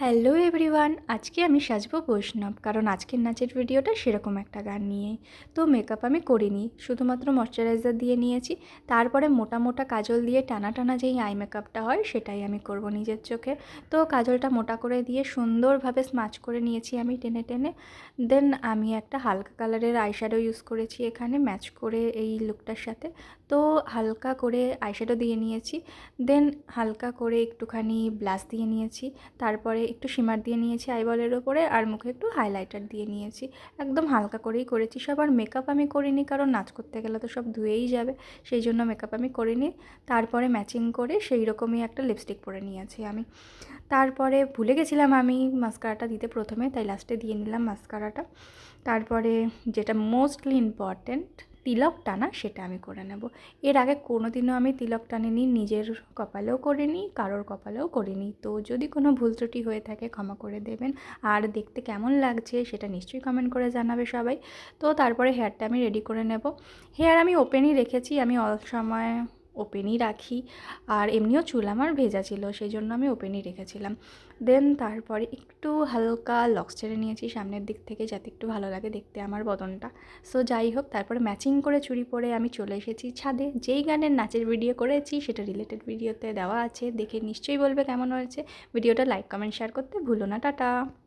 Hello everyone, আজকে আমি সাজবো বৈষ্ণব, কারণ আজকের নাচের ভিডিওটা সেরকম একটা গান নিয়ে। তো মেকআপ আমি করিনি, শুধুমাত্র ময়শ্চারাইজার দিয়ে নিয়েছি, তারপরে মোটা মোটা কাজল দিয়ে টানা টানা যেই আই মেকআপটা হয়, সেটাই আমি করব নিজের চোখে। তো কাজলটা মোটা করে দিয়ে সুন্দরভাবে স্মাচ করে নিয়েছি আমি টেনে টেনে। দেন আমি একটা হালকা কালারের আইশ্যাডো ইউজ করেছি এখানে ম্যাচ করে এই লুকটার সাথে। তো হালকা করে আইশ্যাডো দিয়ে নিয়েছি দেন হালকা করে একটুখানি ব্লাশ দিয়ে নিয়েছি। তারপরে একটু শিমার দিয়ে নিয়েছি আইবলের ওপরে আর মুখে একটু হাইলাইটার দিয়ে নিয়েছি। একদম হালকা করেই করেছি। সব আর মেকআপ আমি করিনি, কারণ নাচ করতে গেলে তো সব ধুয়েই যাবে। সেই জন্য মেকআপ আমি করিনি। তারপরে ম্যাচিং করে সেই রকমই একটা লিপস্টিক পরে নিয়েছি আমি। তারপরে ভুলে গেছিলাম আমি মাস্কারাটা দিতে প্রথমে, তাই লাস্টে দিয়ে নিলাম মাস্কারাটা তারপরে যেটা মোস্টলি ইম্পর্ট্যান্ট তিলক টানা সেটা আমি করে নেব। এর আগে কোনো দিনও আমি তিলক টানিনি, নিজের কপালেও করিনি, কারোর কপালেও করিনি। তো যদি কোনো ভুল ত্রুটি হয়ে থাকে ক্ষমা করে দেবেন। আর দেখতে কেমন লাগছে সেটা নিশ্চয়ই কমেন্ট করে জানাবে সবাই। তো তারপরে হেয়ারটা আমি রেডি করে নেব। হেয়ার আমি ওপেনই রেখেছি, আমি অল সময় ওপেনই রাখি। আর এমনিও চুল আমার ভেজা ছিল সেই জন্য আমি ওপেনই রেখেছিলাম। দেন তারপরে একটু হালকা লক্স ছেড়ে নিয়েছি সামনের দিক থেকে যাতে একটু ভালো লাগে দেখতে আমার বদনটা। সো যাই হোক, তারপরে ম্যাচিং করে চুড়ি পরে আমি চলে এসেছি ছাদে। যেই গানের নাচের ভিডিও করেছি, সেটা রিলেটেড ভিডিওতে দেওয়া আছে। দেখে নিশ্চয়ই বলবে কেমন হয়েছে। ভিডিওটা লাইক কমেন্ট শেয়ার করতে ভুলো না, টাটা!